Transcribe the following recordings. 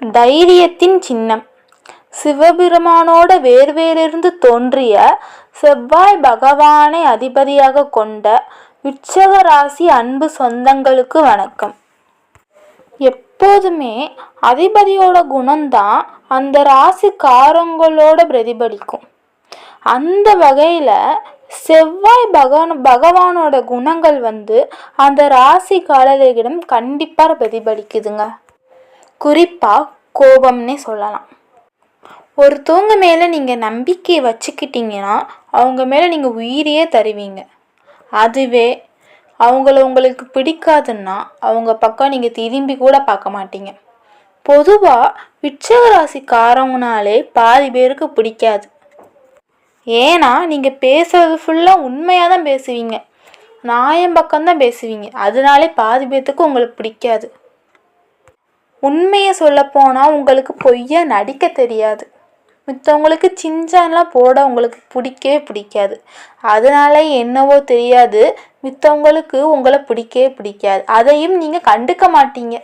தைரியத்தின் சின்னம். சிவபெருமானோட வேர்வேறிருந்து தோன்றிய செவ்வாய் பகவானை அதிபதியாக கொண்ட விருச்சக ராசி அன்பு சொந்தங்களுக்கு வணக்கம். எப்போதுமே அதிபதியோட குணம்தான் அந்த ராசிக்காரங்களோட பிரதிபலிக்கும். அந்த வகையில் செவ்வாய் பகவான் பகவானோட குணங்கள் வந்து அந்த ராசி காலர்களிடம் கண்டிப்பாக பிரதிபலிக்குதுங்க. குறிப்பாக கோபம்னே சொல்லலாம். ஒருத்தவங்க மேலே நீங்கள் நம்பிக்கை வச்சுக்கிட்டீங்கன்னா அவங்க மேலே நீங்கள் உயிரையே தருவீங்க. அதுவே அவங்கள உங்களுக்கு பிடிக்காதுன்னா அவங்க பக்கம் நீங்கள் திரும்பி கூட பார்க்க மாட்டீங்க. பொதுவாக விச்சகராசிக்காரவங்கனாலே பாதி பேருக்கு பிடிக்காது. ஏன்னா நீங்கள் பேசுறது ஃபுல்லாக உண்மையாக தான் பேசுவீங்க. நியாயம் பக்கம்தான் பேசுவீங்க. அதனாலே பாதி பேர்த்துக்கு உங்களுக்கு பிடிக்காது. உண்மையை சொல்லப்போனால் உங்களுக்கு பொய்யா நடிக்க தெரியாது. மித்தவங்களுக்கு சிஞ்சான்லாம் போட உங்களுக்கு பிடிக்கவே பிடிக்காது. அதனால என்னவோ தெரியாது. மித்தவங்களுக்கு உங்களை பிடிக்கவே பிடிக்காது. அதையும் நீங்கள் கண்டுக்க மாட்டீங்க.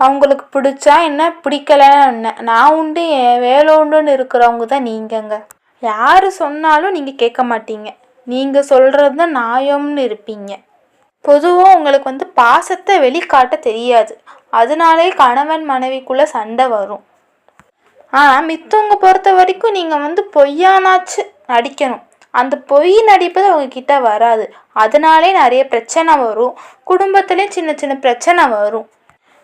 அவங்களுக்கு பிடிச்சா என்ன? பிடிக்கலன்னா என்ன? நான் உண்டு என் வேலை உண்டுன்னு இருக்கிறவங்க தான் நீங்கங்க. யார் சொன்னாலும் நீங்கள் கேட்க மாட்டீங்க. நீங்கள் சொல்கிறது தான் நியாயம்னு இருப்பீங்க. பொதுவாக உங்களுக்கு வந்து பாசத்தை வெளிக்காட்ட தெரியாது. அதனாலே கணவன் மனைவிக்குள்ளே சண்டை வரும். ஆனால் மித்தவங்க பொறுத்த வரைக்கும் நீங்கள் வந்து பொய்யானாச்சு நடிக்கணும். அந்த பொய் நடிப்பது அவங்கக்கிட்ட வராது. அதனாலே நிறைய பிரச்சனை வரும். குடும்பத்துலேயும் சின்ன சின்ன பிரச்சனை வரும்.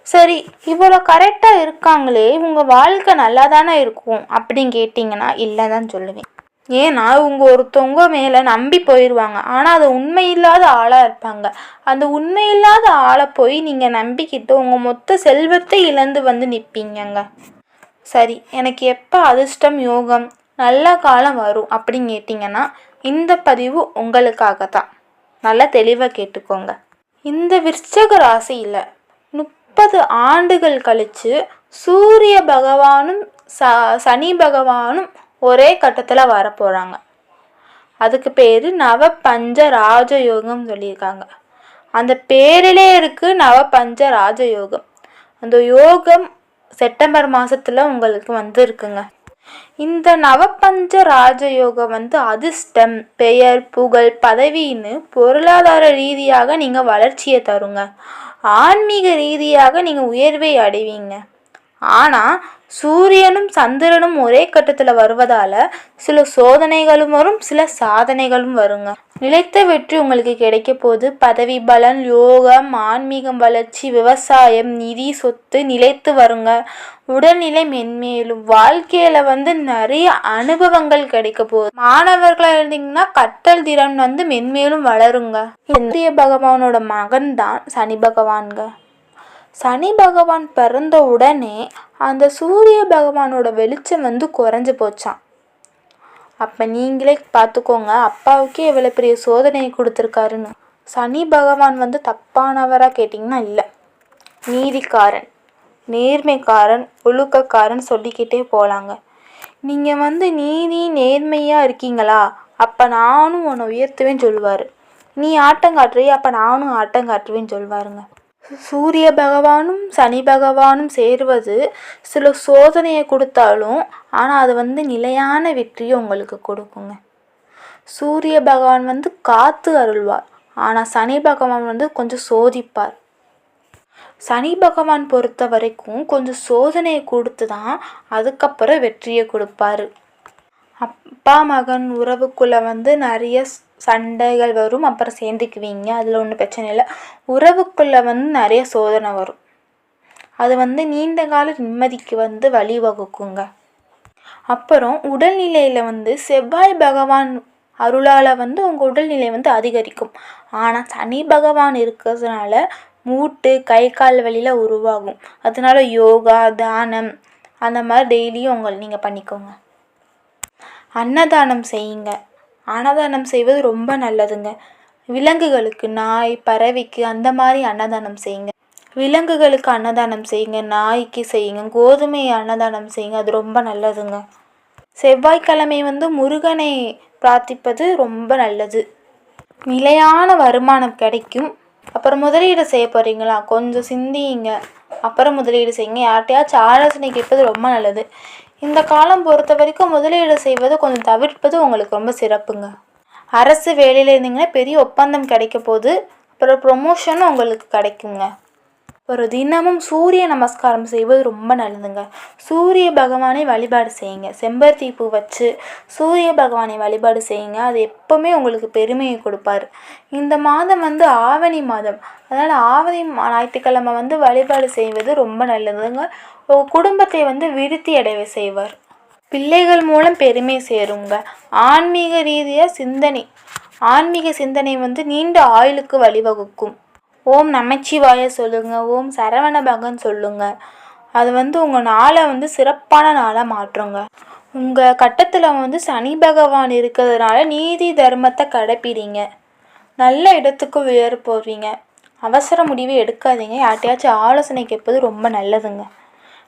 சரி இவ்வளோ கரெக்டாக இருக்காங்களே இவங்க வாழ்க்கை நல்லா தானே இருக்கும் அப்படின்னு கேட்டிங்கன்னா இல்லை தான் சொல்லுவேன். ஏன்னா இவங்க ஒருத்தவங்க மேலே நம்பி போயிடுவாங்க ஆனால் அது உண்மை இல்லாத ஆளாக இருப்பாங்க. அந்த உண்மை இல்லாத ஆளை போய் நீங்கள் நம்பிக்கிட்டு உங்கள் மொத்த செல்வத்தை இழந்து வந்து நிற்பீங்கங்க சரி எனக்கு எப்போ அதிர்ஷ்டம் யோகம் நல்ல காலம் வரும் அப்படின்னு கேட்டிங்கன்னா இந்த பதிவு உங்களுக்காக தான் நல்லா தெளிவாக கேட்டுக்கோங்க. இந்த விருச்சக ராசியில் முப்பது ஆண்டுகள் கழித்து சூரிய பகவானும் ச சனி பகவானும் ஒரே கட்டத்தில் வரப்போகிறாங்க அதுக்கு பேர் நவபஞ்ச ராஜயோகம் சொல்லியிருக்காங்க. அந்த பேரிலே இருக்குது நவபஞ்ச ராஜயோகம் அந்த யோகம் செப்டம்பர் மாதத்தில் உங்களுக்கு வந்து இருக்குங்க இந்த நவபஞ்ச ராஜயோகம் வந்து அதிர்ஷ்டம் பெயர் புகழ் பதவின்னு பொருளாதார ரீதியாக நீங்கள் வளர்ச்சியை தருங்க. ஆன்மீக ரீதியாக நீங்கள் உயர்வை அடைவீங்க. ஆனால் சூரியனும் சந்திரனும் ஒரே கட்டத்தில் வருவதால் சில சோதனைகளும் வரும் சில சாதனைகளும் வருங்க. நிலைத்த வெற்றி உங்களுக்கு கிடைக்க போது பதவி பலன் யோகம் ஆன்மீகம் வளர்ச்சி விவசாயம் நிதி சொத்து நிலைத்து வருங்க. உடல்நிலை மென்மேலும் வாழ்க்கையில் வந்து நிறைய அனுபவங்கள் கிடைக்க போகுது. மாணவர்களாக இருந்தீங்கன்னா கற்றல் திறன் வந்து மென்மேலும் வளருங்க. இந்திய பகவானோட மகன் தான் சனி பகவான்க சனி பகவான் பிறந்த உடனே அந்த சூரிய பகவானோட வெளிச்சம் வந்து குறைஞ்சி போச்சான் அப்போ நீங்களே பார்த்துக்கோங்க அப்பாவுக்கே எவ்வளோ பெரிய சோதனையை கொடுத்துருக்காருன்னு. சனி பகவான் வந்து தப்பானவராக கேட்டிங்கன்னா இல்லை. நீதிக்காரன் நேர்மைக்காரன் ஒழுக்கக்காரன் சொல்லிக்கிட்டே போகலாங்க நீங்கள் வந்து நீதி நேர்மையாக இருக்கீங்களா? அப்போ நானும் உன்னை உயர்த்துவேன்னு சொல்லுவார். நீ ஆட்டம் காட்டுறிய? அப்போ நானும் ஆட்டம் காட்டுவேன்னு சொல்லுவாருங்க. சூரிய பகவானும் சனி பகவானும் சேருவது சில சோதனையை கொடுத்தாலும் ஆனால் அது வந்து நிலையான வெற்றியை உங்களுக்கு கொடுக்குங்க. சூரிய பகவான் வந்து காத்து அருள்வார். ஆனால் சனி பகவான் வந்து கொஞ்சம் சோதிப்பார். சனி பகவான் பொறுத்த வரைக்கும் கொஞ்சம் சோதனையை கொடுத்து தான் அதுக்கப்புறம் வெற்றியை கொடுப்பாரு. அப்பா மகன் உறவுக்குள்ளே வந்து நிறைய சண்டைகள் வரும் அப்புறம் சேர்ந்துக்குவீங்க. அதில் ஒன்றும் பிரச்சனை இல்லை. உறவுக்குள்ளே வந்து நிறைய சோதனை வரும். அது வந்து நீண்ட கால நிம்மதிக்கு வந்து வழிவகுக்குங்க அப்புறம் உடல்நிலையில் வந்து செவ்வாய் பகவான் அருளால் வந்து உங்கள் உடல்நிலை வந்து அதிகரிக்கும். ஆனால் சனி பகவான் இருக்கிறதுனால மூட்டு கை கால் வழியில் உருவாகும். அதனால யோகா தானம் அந்த மாதிரி டெய்லியும் உங்கள் நீங்கள் பண்ணிக்கோங்க. அன்னதானம் செய்யுங்க. அன்னதானம் செய்வது ரொம்ப நல்லதுங்க. விலங்குகளுக்கு நாய் பறவைக்கு அந்த மாதிரி அன்னதானம் செய்யுங்க. விலங்குகளுக்கு அன்னதானம் செய்யுங்க நாய்க்கு செய்யுங்க கோதுமை அன்னதானம் செய்யுங்க அது ரொம்ப நல்லதுங்க. செவ்வாய்க்கிழமை வந்து முருகனை பிரார்த்திப்பது ரொம்ப நல்லது. நிலையான வருமானம் கிடைக்கும். அப்புறம் முதலீடு செய்ய போகிறீங்களா கொஞ்சம் சிந்தியுங்க. அப்புறம் முதலீடு செய்யுங்க. யார்கிட்டயாச்சும் ஆலோசனை கேட்பது ரொம்ப நல்லது. இந்த காலம் பொறுத்த வரைக்கும் முதலீடு செய்வது கொஞ்சம் தவிர்ப்பது உங்களுக்கு ரொம்ப சிறப்புங்க. அரசு வேலையில் இருந்தீங்கன்னா பெரிய ஒப்பந்தம் கிடைக்க போகுது அப்புறம் ப்ரொமோஷனும் உங்களுக்கு கிடைக்குங்க. ஒரு தினமும் சூரிய நமஸ்காரம் செய்வது ரொம்ப நல்லதுங்க. சூரிய பகவானை வழிபாடு செய்யுங்க. செம்பருத்தி பூ வச்சு சூரிய பகவானை வழிபாடு செய்யுங்க. அது எப்போவுமே உங்களுக்கு பெருமையை கொடுப்பாரு. இந்த மாதம் வந்து ஆவணி மாதம். அதனால் ஆவணி மா- ஞாயிற்றுக்கிழமை வந்து வழிபாடு செய்வது ரொம்ப நல்லதுங்க. உங்கள் குடும்பத்தை வந்து விருத்தி அடைய செய்வார். பிள்ளைகள் மூலம் பெருமை சேருங்க. ஆன்மீக ரீதியாக சிந்தனை. ஆன்மீக சிந்தனை வந்து நீண்ட ஆயுளுக்கு வழிவகுக்கும். ஓம் நமச்சிவாய சொல்லுங்க ஓம் சரவண பகன் சொல்லுங்க. அது வந்து உங்கள் நாளை வந்து சிறப்பான நாளாக மாற்றுங்க. உங்கள் கட்டத்தில் வந்து சனி பகவான் இருக்கிறதுனால நீதி தர்மத்தை கடைப்பிடிங்க. நல்ல இடத்துக்கு உயர போவீங்க. அவசர முடிவு எடுக்காதீங்க. யார்ட்டையாச்சும் ஆலோசனை கேட்பது ரொம்ப நல்லதுங்க.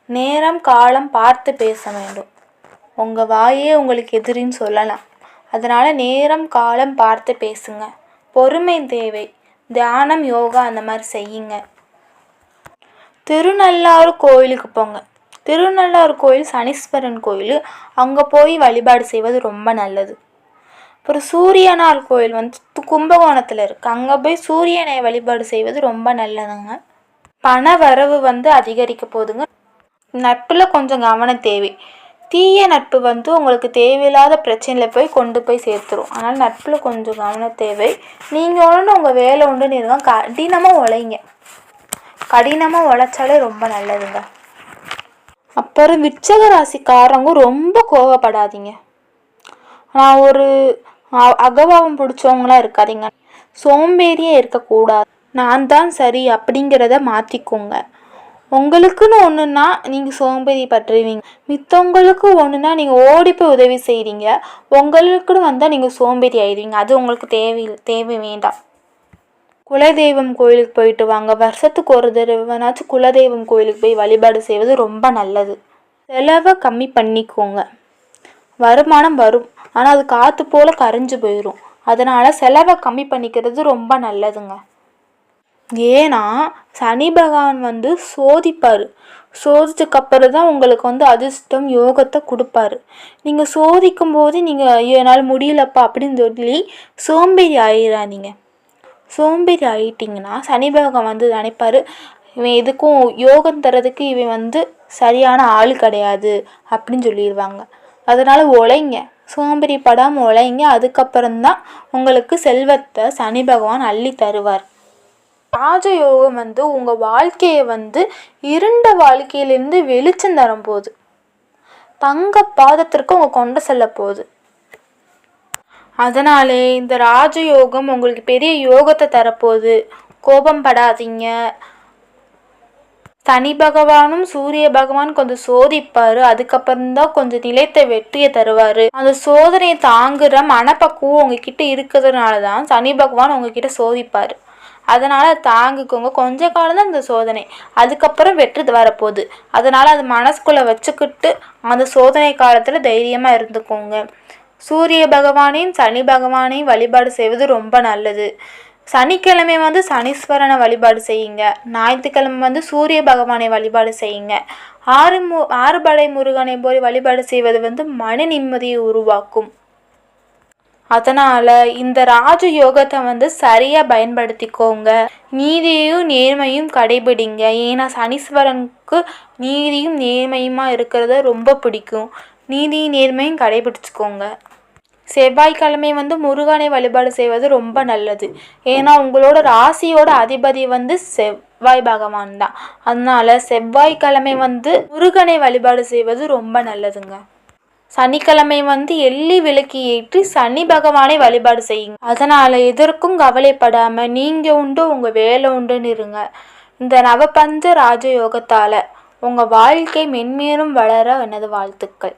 நேரம் காலம் பார்த்து பேச வேண்டும். உங்கள் வாயே உங்களுக்கு எதிரின்னு சொல்லலாம். அதனால் நேரம் காலம் பார்த்து பேசுங்க. பொறுமை தேவை. தியானம் யோகா அந்த மாதிரி செய்யுங்க. திருநள்ளாறு கோயிலுக்கு போங்க. திருநள்ளாறு கோயில் சனீஸ்வரன் கோயில். அங்கே போய் வழிபாடு செய்வது ரொம்ப நல்லது. அப்புறம் சூரியனார் கோயில் வந்து கும்பகோணத்தில் இருக்குது அங்கே போய் சூரியனை வழிபாடு செய்வது ரொம்ப நல்லதுங்க. பண வரவு வந்து அதிகரிக்க போகுதுங்க நட்பில் கொஞ்சம் கவனம் தேவை. தீய நட்பு வந்து உங்களுக்கு தேவையில்லாத பிரச்சனையில் போய் கொண்டு போய் சேர்த்துரும். அதனால் நட்பில் கொஞ்சம் கவனம் தேவை. நீங்கள் ஒன்று உங்கள் வேலை உண்டுன்னு இருங்க கடினமாக உழைங்க. கடினமாக உழைச்சாலே ரொம்ப நல்லதுங்க. அப்புறம் விருச்சக ராசிக்காரங்க ரொம்ப கோவப்படாதீங்க. நான் ஒரு அ- அகபாவம் பிடிச்சவங்களாம் இருக்காதீங்க. சோம்பேறியே இருக்கக்கூடாது. நான் தான் சரி அப்படிங்கிறத மாற்றிக்கோங்க உங்களுக்குன்னு ஒன்றுனா நீங்கள் சோம்பேறி பற்றுவீங்க மித்தவங்களுக்கு ஒன்றுனா நீங்கள் ஓடி போய் உதவி செய்கிறீங்க உங்களுக்குன்னு வந்தால் நீங்கள் சோம்பேறி ஆயிடுவீங்க. அது உங்களுக்கு தேவை தேவை வேண்டாம். குலதெய்வம் கோயிலுக்கு போயிட்டு வாங்க. வருஷத்துக்கு ஒரு தடவைனாச்சும் குலதெய்வம் கோயிலுக்கு போய் வழிபாடு செய்வது ரொம்ப நல்லது. செலவை கம்மி பண்ணிக்கோங்க. வருமானம் வரும். ஆனால் அது காற்று போல் கரைஞ்சு போயிடும் அதனால் செலவை கம்மி பண்ணிக்கிறது ரொம்ப நல்லதுங்க. ஏன்னா சனி பகவான் வந்து சோதிப்பார். சோதிச்சக்கப்புறம் தான் உங்களுக்கு வந்து அதிர்ஷ்டம் யோகத்தை கொடுப்பாரு. நீங்கள் சோதிக்கும் போது நீங்கள் என்னால் முடியலப்பா அப்படின்னு சொல்லி சோம்பேறி ஆயிடாதீங்க சோம்பேறி ஆயிட்டிங்கன்னா சனி பகவான் வந்து நினைப்பாரு இவன் எதுக்கும் யோகம் தரதுக்கு இவன் வந்து சரியான ஆள் கிடையாது அப்படின்னு சொல்லிடுவாங்க. அதனால் உழைங்க. சோம்பேறி படாமல் உழைங்க. அதுக்கப்புறம்தான் உங்களுக்கு செல்வத்தை சனி பகவான் அள்ளி தருவார். ராஜயோகம் வந்து உங்கள் வாழ்க்கையை வந்து இருண்ட வாழ்க்கையிலேருந்து வெளிச்சம் தரும் போகுது தங்க பாதத்திற்கு உங்கள் கொண்டு செல்ல போகுது. அதனாலே இந்த ராஜயோகம் உங்களுக்கு பெரிய யோகத்தை தரப்போகுது. கோபம் படாதீங்க. சனி பகவானும் சூரிய பகவான் கொஞ்சம் சோதிப்பாரு. அதுக்கப்புறம்தான் கொஞ்சம் நிலைத்த வெற்றியை தருவார். அந்த சோதனையை தாங்குகிற மனப்பக்குவம் உங்ககிட்ட இருக்கிறதுனால தான் சனி பகவான் உங்ககிட்ட சோதிப்பார். அதனால் தாங்கிக்கோங்க. கொஞ்ச காலம் தான் இந்த சோதனை. அதுக்கப்புறம் வெற்றி வரப்போகுது. அதனால் அது மனசுக்குள்ளே வச்சுக்கிட்டு அந்த சோதனை காலத்தில் தைரியமாக இருந்துக்கோங்க. சூரிய பகவானையும் சனி பகவானையும் வழிபாடு செய்வது ரொம்ப நல்லது. சனிக்கிழமை வந்து சனீஸ்வரனை வழிபாடு செய்யுங்க. ஞாயிற்றுக்கிழமை வந்து சூரிய பகவானை வழிபாடு செய்யுங்க. ஆறு மு ஆறுபடை முருகனை போய் வழிபாடு செய்வது வந்து மன நிம்மதியை உருவாக்கும். அதனால் இந்த ராஜ யோகத்தை வந்து சரியாக பயன்படுத்திக்கோங்க. நீதியையும் நேர்மையும் கடைபிடிங்க. ஏன்னா சனீஸ்வரனுக்கு நீதியும் நேர்மையுமா இருக்கிறத ரொம்ப பிடிக்கும். நீதியும் நேர்மையும் கடைபிடிச்சிக்கோங்க. செவ்வாய்க்கிழமை வந்து முருகனை வழிபாடு செய்வது ரொம்ப நல்லது. ஏன்னா உங்களோட ராசியோட அதிபதி வந்து செவ்வாய் பகவான் தான். அதனால செவ்வாய்க்கிழமை வந்து முருகனை வழிபாடு செய்வது ரொம்ப நல்லதுங்க. சனிக்கிழமை வந்து எள்ளி விளக்கு ஏற்றி சனி பகவானை வழிபாடு செய்யுங்க. அதனால் எதற்கும் கவலைப்படாமல் நீங்கள் உண்டு உங்கள் வேலை உண்டுன்னு இருங்க. இந்த நவபஞ்ச ராஜயோகத்தால் உங்கள் வாழ்க்கை மென்மேலும் வளர எனது வாழ்த்துக்கள்.